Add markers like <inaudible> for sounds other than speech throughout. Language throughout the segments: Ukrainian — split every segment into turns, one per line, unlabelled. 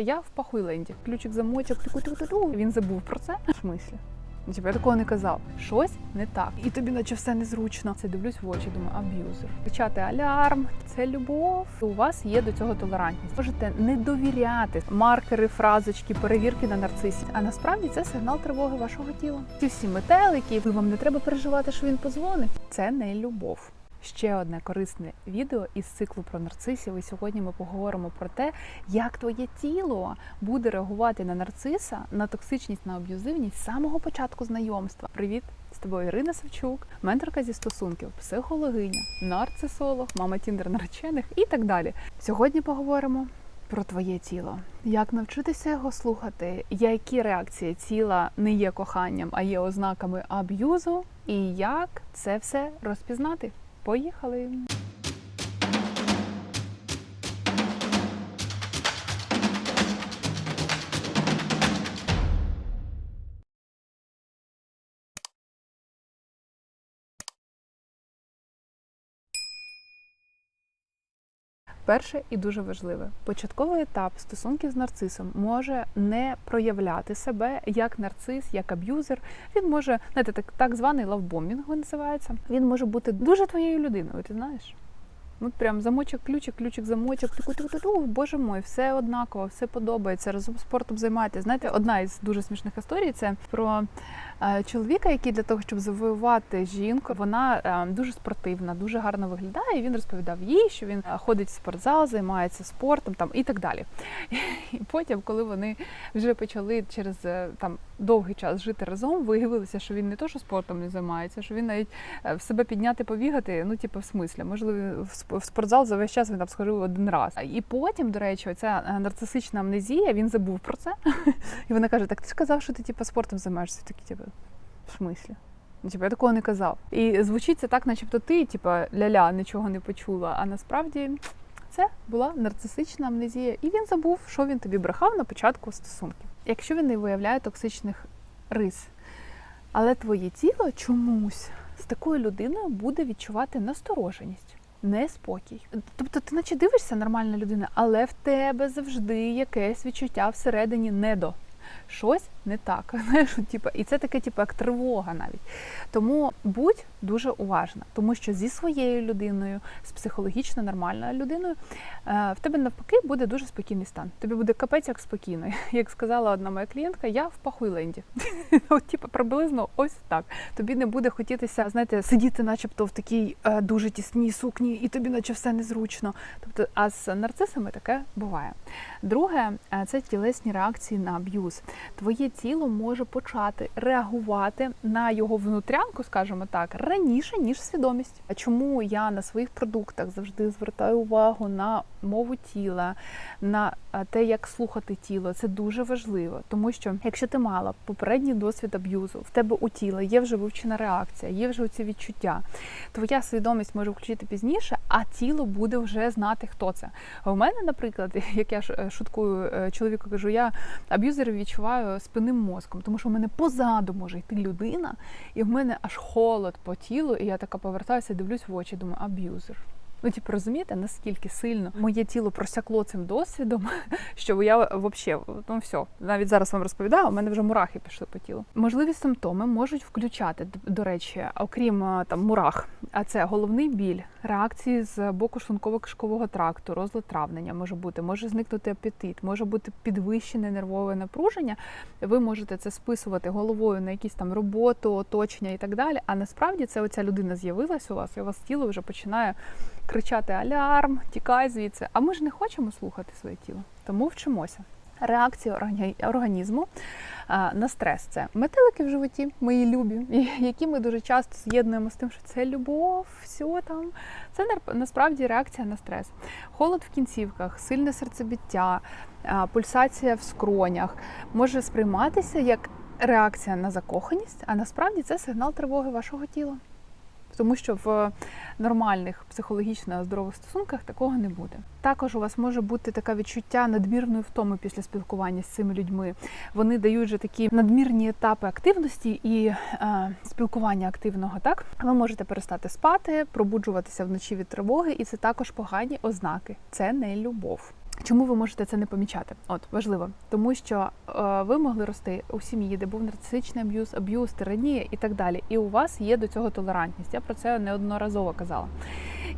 Я в Пахуйленді. Ключик замочок. Він забув про це. В смислі? Ну, типу, я такого не казав. Щось не так. І тобі наче все незручно. Це дивлюсь в очі, думаю, аб'юзер. Кричати алярм, це любов. У вас є до цього толерантність. Можете не довіряти маркери, фразочки, перевірки на нарцисі. А насправді це сигнал тривоги вашого тіла. Ці всі метелики, ви вам не треба переживати, що він позвонить. Це не любов. Ще одне корисне відео із циклу про нарцисів. І сьогодні ми поговоримо про те, як твоє тіло буде реагувати на нарциса, на токсичність, на аб'юзивність з самого початку знайомства. Привіт! З тобою Ірина Савчук, менторка зі стосунків, психологиня, нарцисолог, мама тіндер наречених і так далі. Сьогодні поговоримо про твоє тіло. Як навчитися його слухати, які реакції тіла не є коханням, а є ознаками аб'юзу, і як це все розпізнати. Поїхали! Перше і дуже важливе початковий етап стосунків з нарцисом може не проявляти себе як нарцис, як аб'юзер. Він може знаєте, так, так званий лавбомінг називається. Він може бути дуже твоєю людиною. Ти знаєш? Ну, прям замочок, ключик, ключик, замочок, тику тику боже мой, все однаково, все подобається. Разом спортом займаєтесь. Знаєте, одна із дуже смішних історій це про е, чоловіка, який для того, щоб завоювати жінку, вона е, дуже спортивна, дуже гарно виглядає. І він розповідав їй, що він е, ходить в спортзал, займається спортом там і так далі. І потім, коли вони вже почали через там довгий час жити разом, виявилося, що він не то, що спортом не займається, що він навіть в себе підняти, побігати, ну типу, в смислі, можливо, в в спортзал за весь час він там сходив один раз. І потім, до речі, оця е, нарцисична амнезія, він забув про це. <laughs> І вона каже: Так ти ж казав, що ти типу, спортом займаєшся? Такі, типу, в смислі? Ну, типу, я такого не казав. І звучить це так, начебто ти, типу, ля-ля, нічого не почула. А насправді це була нарцисична амнезія. І він забув, що він тобі брехав на початку стосунків. Якщо він не виявляє токсичних рис, але твоє тіло чомусь з такою людиною буде відчувати настороженість. Неспокій. Тобто ти наче дивишся нормальна людина, але в тебе завжди якесь відчуття всередині недо. Щось не так. <laughs> Знаєш, типу, і це таке, типу, як тривога навіть. Тому будь дуже уважна, тому що зі своєю людиною, з психологічно нормальною людиною, е, в тебе навпаки буде дуже спокійний стан. Тобі буде капець як спокійно. <laughs> Як сказала одна моя клієнтка, я в Пахуйленді. <laughs> От, типу, приблизно ось так. Тобі не буде хотітися, знаєте, сидіти, начебто, в такій е, дуже тісній сукні, і тобі, наче все незручно. Тобто, а з нарцисами таке буває. Друге, е, це тілесні реакції на аб'юз. Твоє тіло може почати реагувати на його внутрянку, скажімо так, раніше ніж свідомість. А чому я на своїх продуктах завжди звертаю увагу на мову тіла, на е, те, як слухати тіло? Це дуже важливо, тому що якщо ти мала попередній досвід аб'юзу, в тебе у тіла є вже вивчена реакція, є вже оці відчуття. Твоя свідомість може включити пізніше, а тіло буде вже знати, хто це. А у мене, наприклад, <laughs> як я ж, е, шуткую е, чоловіку, кажу, я аб'юзерів відчуваю спинним мозком, тому що в мене позаду може йти людина, і в мене аж холод по тілу, і я така повертаюся, дивлюсь в очі, думаю, аб'юзер. Ну, типу, розумієте, наскільки сильно моє тіло просякло цим досвідом, <laughs> що я взагалі, ну все, навіть зараз вам розповідаю, у мене вже мурахи пішли по тілу. Можливі симптоми можуть включати, до речі, окрім е, там мурах, а це головний біль, реакції з боку шлунково-кишкового тракту, розлад травлення може бути, може зникнути апетит, може бути підвищене нервове напруження. Ви можете це списувати головою на якісь там роботу, оточення і так далі. А насправді це оця людина з'явилась у вас, і у вас тіло вже починає кричати алярм, тікай звідси. А ми ж не хочемо слухати своє тіло, тому вчимося. Органі- організму на стрес це метелики в животі, мої любі, <laughs> які ми дуже часто з'єднуємо з тим, що це любов, все там. Це насправді реакція на стрес. Холод в кінцівках, сильне серцебіття, пульсація в скронях може сприйматися як реакція на закоханість, а насправді це сигнал тривоги вашого тіла. Тому що в нормальних психологічно здорових стосунках такого не буде. Також у вас може бути таке відчуття надмірної втоми після спілкування з цими людьми. Вони дають же такі надмірні етапи активності і е, спілкування активного. Так ви можете перестати спати, пробуджуватися вночі від тривоги, і це також погані ознаки. Це не любов. Чому ви можете це не помічати? От важливо, тому що е, ви могли рости у сім'ї, де був нарцисичний аб'юз, аб'юз, тиранія і так далі. І у вас є до цього толерантність. Я про це неодноразово казала.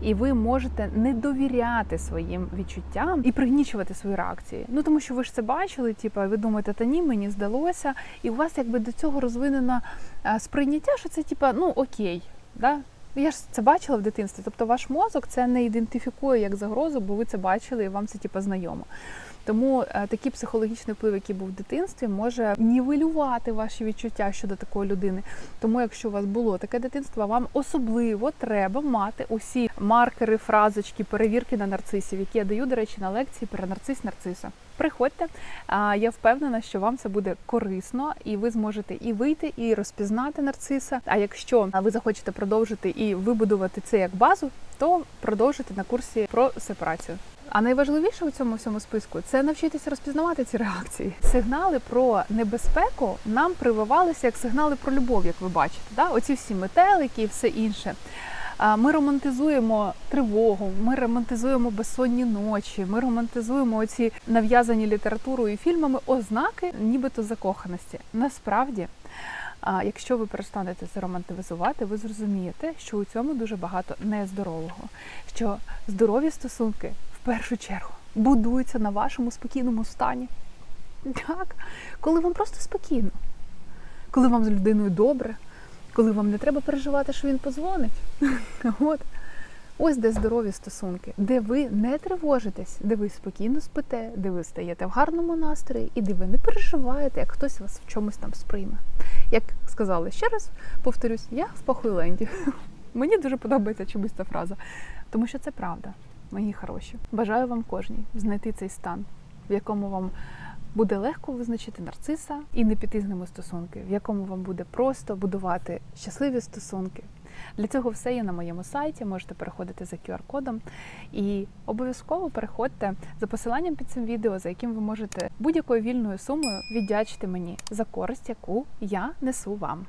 І ви можете не довіряти своїм відчуттям і пригнічувати свої реакції. Ну тому що ви ж це бачили, типу, ви думаєте, та ні, мені здалося, і у вас якби до цього розвинено е, сприйняття, що це типа, ну окей, да? Я ж це бачила в дитинстві. Тобто ваш мозок це не ідентифікує як загрозу, бо ви це бачили і вам це типу, знайомо. Тому е, такий психологічний вплив, який був в дитинстві, може нівелювати ваші відчуття щодо такої людини. Тому, якщо у вас було таке дитинство, вам особливо треба мати усі маркери, фразочки, перевірки на нарцисів, які я даю, до речі, на лекції про нарцис нарциса. Приходьте, я впевнена, що вам це буде корисно, і ви зможете і вийти, і розпізнати нарциса. А якщо ви захочете продовжити і вибудувати це як базу, то продовжуйте на курсі про сепарацію. А найважливіше у цьому всьому списку це навчитися розпізнавати ці реакції. Сигнали про небезпеку нам прививалися як сигнали про любов, як ви бачите. Да? Оці всі метелики і все інше. Ми романтизуємо тривогу, ми романтизуємо безсонні ночі, ми романтизуємо оці нав'язані літературою і фільмами ознаки, нібито закоханості. Насправді, якщо ви перестанете це романтизувати, ви зрозумієте, що у цьому дуже багато нездорового. Що здорові стосунки першу чергу будуються на вашому спокійному стані. Так, коли вам просто спокійно, коли вам з людиною добре, коли вам не треба переживати, що він позвонить. <laughs> От. Ось де здорові стосунки, де ви не тривожитесь, де ви спокійно спите, де ви стаєте в гарному настрої і де ви не переживаєте, як хтось вас в чомусь там сприйме. Як сказали ще раз, повторюсь, я в Пахуйленді. <laughs> Мені дуже подобається чомусь ця фраза, тому що це правда, мої хороші. Бажаю вам кожній знайти цей стан, в якому вам буде легко визначити нарциса і не піти з ними стосунки, в якому вам буде просто будувати щасливі стосунки. Для цього все є на моєму сайті. Можете переходити за QR-кодом і обов'язково переходьте за посиланням під цим відео, за яким ви можете будь-якою вільною сумою віддячити мені за користь, яку я несу вам.